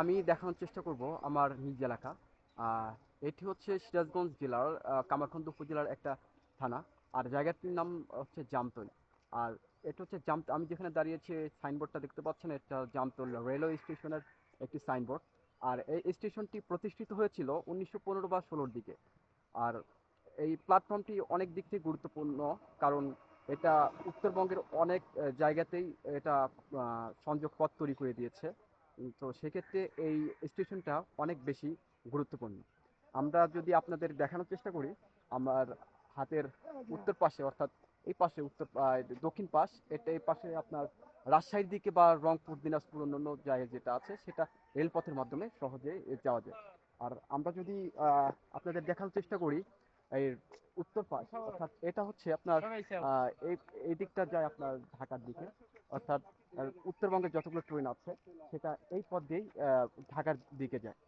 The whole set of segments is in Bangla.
আমি দেখানোর চেষ্টা করব আমার নিজ এলাকা। এটি হচ্ছে সিরাজগঞ্জ জেলার কামারখন্দ উপজেলার একটা থানা। আর জায়গাটির নাম হচ্ছে জামতল। আর এটা হচ্ছে জাম, আমি যেখানে দাঁড়িয়েছি সাইনবোর্ডটা দেখতে পাচ্ছেন, এটা জামতল রেলওয়ে স্টেশনের একটি সাইনবোর্ড আর এই স্টেশনটি প্রতিষ্ঠিত হয়েছিল উনিশশো পনেরো বা ষোলোর দিকে। আর এই প্ল্যাটফর্মটি অনেক দিক থেকে গুরুত্বপূর্ণ, কারণ এটা উত্তরবঙ্গের অনেক জায়গাতেই এটা সংযোগ পথ তৈরি করে দিয়েছে। তো সেক্ষেত্রে এই স্টেশনটা অনেক বেশি গুরুত্বপূর্ণ। আমরা যদি আপনাদের দেখানোর চেষ্টা করি, আমার হাতের উত্তর পাশে, অর্থাৎ এই পাশে উত্তর দক্ষিণ পাশ, এটা এই পাশে আপনার রাজশাহীর দিকে বা রংপুর, দিনাজপুর অন্যান্য জায়গায় যেটা আছে, সেটা রেলপথের মাধ্যমে সহজে যাওয়া যায়। আর আমরা যদি আপনাদের দেখানোর চেষ্টা করি, এই উত্তর পাশ, অর্থাৎ এটা হচ্ছে আপনার এই দিকটা যায় আপনার ঢাকার দিকে। অর্থাৎ উত্তরবঙ্গের যতগুলো ট্রেন আছে, সেটা এই পথ দিয়েই ঢাকার দিকে যায়।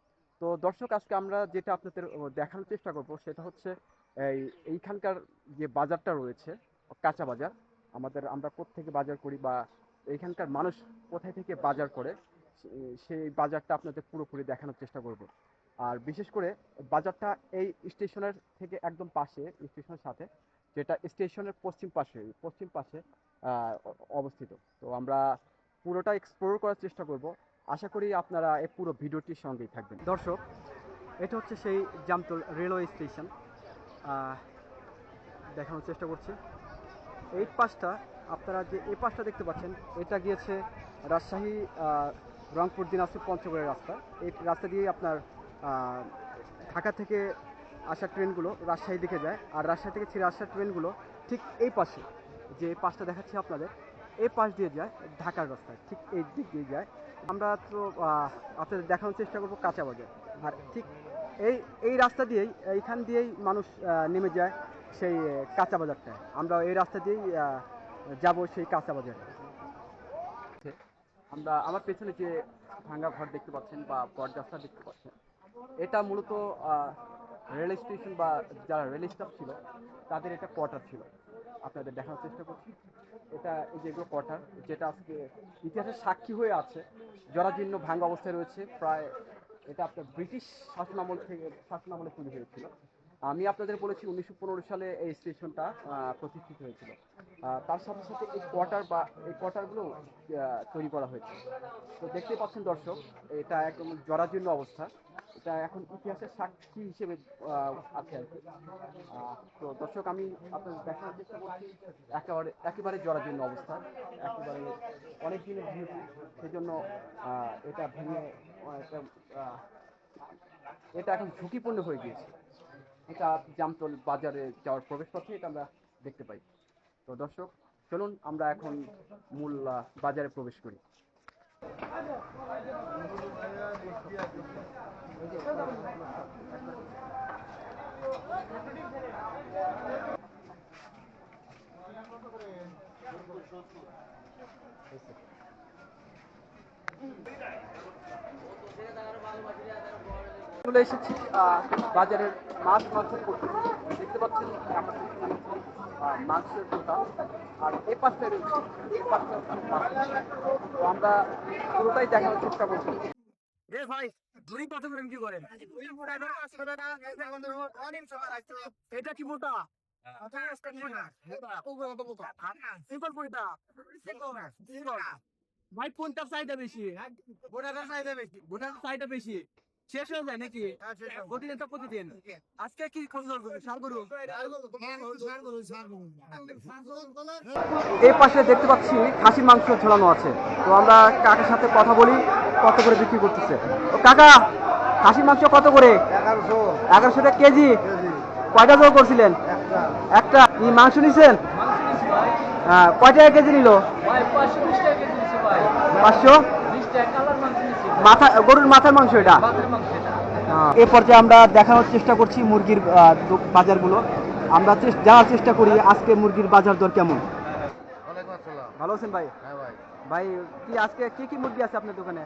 তো দর্শক, আজকে আমরা যেটা আপনাদের দেখানোর চেষ্টা করব, সেটা হচ্ছে, এই, এইখানকার যে বাজারটা রয়েছে, কাঁচা বাজার, আমাদের, আমরা থেকে বাজার করি বা এইখানকার মানুষ কোথায় থেকে বাজার করে সেই বাজারটা আপনাদের পুরোপুরি দেখানোর চেষ্টা করব। আর বিশেষ করে বাজারটা এই স্টেশনের থেকে একদম পাশে, স্টেশনের সাথে, যেটা স্টেশনের পশ্চিম পাশে পশ্চিম পাশে অবস্থিত। তো আমরা পুরোটা এক্সপ্লোর করার চেষ্টা করব। আশা করি আপনারা এই পুরো ভিডিওটির সঙ্গেই থাকবেন। দর্শক, এটা হচ্ছে সেই জামতল রেলওয়ে স্টেশন দেখানোর চেষ্টা করছি। এই পাশটা আপনারা যে, এই পাশটা দেখতে পাচ্ছেন, এটা গিয়েছে রাজশাহী রংপুর, দিনাজপুর, পঞ্চগড়ের রাস্তা। এই রাস্তা দিয়ে আপনার ঢাকা থেকে আসা ট্রেনগুলো রাজশাহী দিকে যায়। আর রাজশাহী থেকে ছেড়ে আসা ট্রেনগুলো ঠিক এই পাশে। যে পাশটা দেখাচ্ছি আপনাদের, এই পাশ দিয়ে যায় ঢাকার রাস্তায়, ঠিক এই দিক দিয়ে যায়। আমরা তো আপনাদের দেখানোর চেষ্টা করব কাঁচা বাজার। আর ঠিক এই এই রাস্তা দিয়েই, এইখান দিয়েই মানুষ নেমে যায় সেই কাঁচা বাজারটায়। আমরা এই রাস্তা দিয়েই যাব সেই কাঁচা বাজারে। আমরা আমার পেছনে যে ভাঙ্গা ঘর দেখতে পাচ্ছেন বা বটগাছটা দেখতে পাচ্ছেন, এটা মূলত রেল স্টেশন বা যারা রেল স্টাফ ছিল, তাদের এটা কোয়ার্টার ছিল। আপনাদের দেখানোর চেষ্টা করছি। এটা এই যেগুলো কোয়ার্টার, যেটা আজকে ইতিহাসের সাক্ষী হয়ে আছে, জরাজীর্ণ ভাঙ্গা অবস্থায় রয়েছে, প্রায় এটা আপনার ব্রিটিশ শাসনামল থেকে, শাসনামলে তৈরি হয়েছিল। আমি আপনাদের বলেছি উনিশশো পনেরো সালে এই স্টেশনটা প্রতিষ্ঠিত হয়েছিল। তার সাথে সাথে এই কোয়ার্টার বা এই কোয়ার্টারগুলো তৈরি করা হয়েছে। তো দেখতে পাচ্ছেন দর্শক, এটা একদম জরাজীর্ণ অবস্থা। এটা এখন ইতিহাসের সাক্ষী হিসেবে আছে আর কি। তো দর্শক, আমি আপনাদের দেখানোর চেষ্টা করছি, একেবারে একেবারে জরাজীর্ণ অবস্থা, একেবারে অনেক দিনের ভিড় সেজন্য এটা ভেঙে এটা এখন ঝুঁকিপূর্ণ হয়ে গিয়েছে। এটা জামতল বাজারে যাওয়ার প্রবেশ পথে এটা আমরা দেখতে পাই। তো দর্শক, চলুন, আমরা এখন মূল বাজারে প্রবেশ করি। চলে এসেছি বাজারের মাছ মাংস করতে। দেখতে পাচ্ছেন আমার পিছনে হচ্ছে, আহ, মাংসের দোকান আর এ পাশে রয়েছে। এই পাশে তো আমরা পুরোটাই দেখানোর চেষ্টা করছি রে ভাই দুই কত করে কি করেন? এটা কি মোটা? সিম্পল পয়টা ভাই কোনটা চাহিদা বেশি। বোনাটা চাহিদা বেশি। বোনাটা চাহিদা বেশি। শেষ হয়ে যায় নাকি? প্রতিদিন তো প্রতিদিন। আজকে কি খোঁজ সার গরু। এই পাশে দেখতে পাচ্ছি খাসির মাংস ঝোলানো আছে। তো আমরা কাকার সাথে কথা বলি কত করে বিক্রি করতেছে। কাকা খাসির মাংস কত করে? এগারোশো। এগারোশো টাকা কেজি। কয়টা জোর করছিলেন? একটা। কি মাংস নিছেন? হ্যাঁ কয় টাকা কেজি নিল? পাঁচশো? মাথা গরুর মাথার মাংস এটা। এ পর্যায়ে আমরা দেখানোর চেষ্টা করছি মুরগির বাজারগুলো। আমরা জানার চেষ্টা করি আজকে মুরগির বাজার দর কেমন? ভালো আছেন ভাই? হ্যাঁ ভাই। ভাই কি আজকে কি কি মুরগি আছে আপনার দোকানে?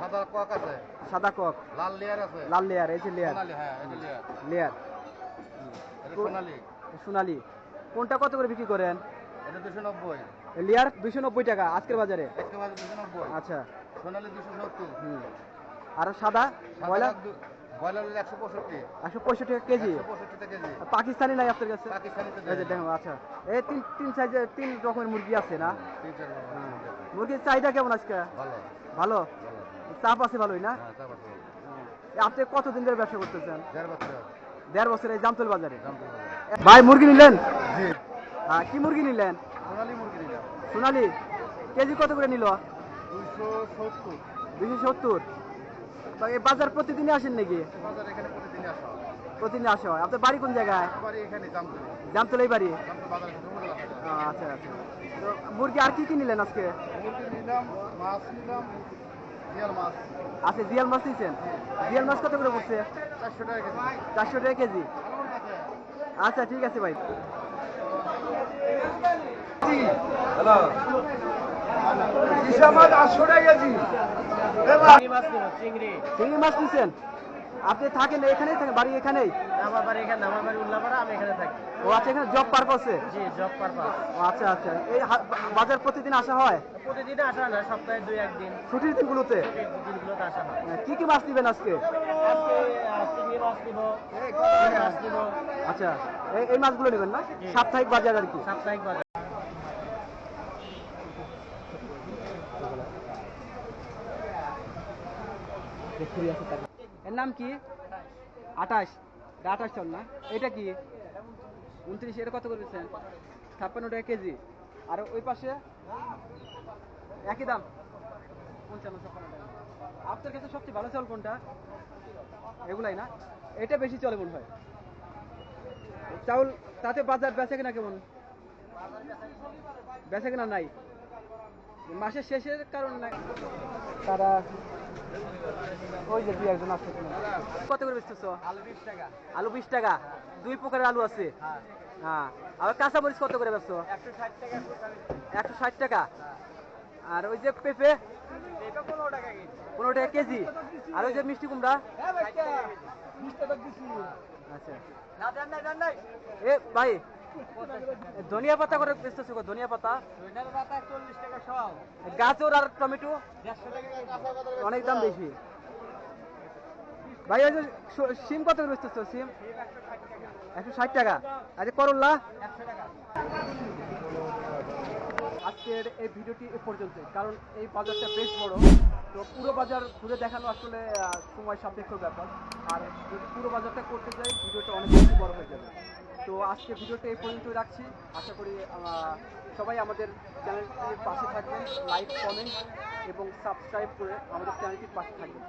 সাদা কক আছে। সাদা কক। লাল লেয়ার আছে। লাল লেয়ার এই যে লেয়ার। সোনালি হ্যাঁ এই যে লেয়ার। সোনালি। সোনালি। কোনটা কত করে বিক্রি করেন? এটা দুশো নব্বই। লেয়ার দুশো নব্বই টাকা আজকের বাজারে? দুশো নব্বই। আচ্ছা। সোনালি দুশো সত্তর। হুম। আর সাদা? ব্রয়লার? ব্রয়লার হলো একশো পঁয়ষট্টি। একশো পঁয়ষট্টি টাকা কেজি? কেজি। পাকিস্তানি নাই আপনার কাছে? আচ্ছা। এই তিন তিন সাইজের তিন রকমের মুরগি আছে না। মুরগির চাহিদা কেমন আজকে? ভালো। চাপ আছে ভালোই না? হ্যাঁ। আপনি কতদিন ধরে ব্যবসা করতেছেন? দেড় বছর। দেড় বছর এই জামতল বাজারে। ভাই মুরগি নিলেন? জি। হ্যাঁ কি মুরগি নিলেন? সোনালি মুরগি। সোনালি কেজি কত করে নিল? দুইশো সত্তর। দুইশো সত্তর। এই বাজার প্রতিদিনই আসেন নাকি? বাজার এখানে প্রতিদিন আসা হয়। প্রতিদিন আসা হয়। আপনার বাড়ি কোন জায়গায়? বাড়ি এখানে দাম জামতলাই বাড়ি? আচ্ছা আচ্ছা। তো মুরগি আর কি কি নিলেন আজকে? মুরগি নিলাম মাছ নিলাম মাছ। আচ্ছা জিয়াল মাছ নিয়েছেন জিয়াল মাছ কত করে পড়ছে? চারশো টাকা কেজি। চারশো টাকা কেজি। আচ্ছা ঠিক আছে ভাই। চিংড়ি। মাছ নিছেন আপনি থাকেন এখানেই? থাকেন বাড়ি এখানেই? আমার বাড়ি এখানে আমার বাড়ি উল্লাপাড়া আমি এখানে থাকি। ও আচ্ছা এখানে জব পারপাসে জি জব পারপাস আচ্ছা আচ্ছা। এই বাজার প্রতিদিন আসা হয়? প্রতিদিন আসা না সপ্তাহে দুই একদিন ছুটির দিনগুলোতে? দিনগুলোতে আসা হয়। কি কি মাছ নিবেন আজকে? আচ্ছা এই এই মাছগুলো নেবেন না? সাপ্তাহিক বাজার আর কি? সাপ্তাহিক বাজার। এর নাম কি? আঠাশ। আঠাশ চল না। এটা কি? উনত্রিশ, এটা কত করেছেন ছাপ্পান্ন টাকা কেজি। আর ওই পাশে? একই দাম। পঞ্চান্ন, ছাপ্পান্ন টাকা। আপনার কাছে সবচেয়ে ভালো চাল কোনটা? এগুলাই না? এটা বেশি চলে মনে হয়। চাউল, তাতে বাজার বেচে কিনা কেমন? বেচে কিনা নাই। মাসের শেষের কারণে নাই তারা ওই যে দুই একজন আছে কত করে বেচতেছ? আলু বিশ টাকা। আলু বিশ টাকা? দুই প্রকারের আলু আছে? হ্যাঁ। আর কাঁচা মরিচ কত করে বেচছো? একশো ষাট টাকা একশো ষাট টাকা? আর ওই যে পেঁপে? পনেরো টাকা কেজি। পনেরো টাকা কেজি? আর ওই যে মিষ্টি কুমড়া? আচ্ছা। দেন নাই। এ ভাই ধনিয়া পাতা করে বেচতেছো গো, ধনিয়া পাতা। গাজর আর টমেটো অনেক দাম বেশি। ভাই ওই যে সিম কত করে বেচতেছো সিম? একশো ষাট টাকা। আচ্ছা করল্লা আজকের এই ভিডিওটি এ পর্যন্ত কারণ এই বাজারটা বেশ বড়। তো পুরো বাজার ঘুরে দেখানো আসলে সময় সাপেক্ষ ব্যাপার। আর যদি পুরো বাজারটা করতে যাই ভিডিওটা অনেক বেশি বড় হয়ে যাবে। তো আজকে ভিডিওতে এই পর্যন্ত রাখছি। আশা করি সবাই আমাদের চ্যানেলটির পাশে থাকবেন, লাইক, কমেন্ট এবং সাবস্ক্রাইব করে আমাদের চ্যানেলটির পাশে থাকবেন।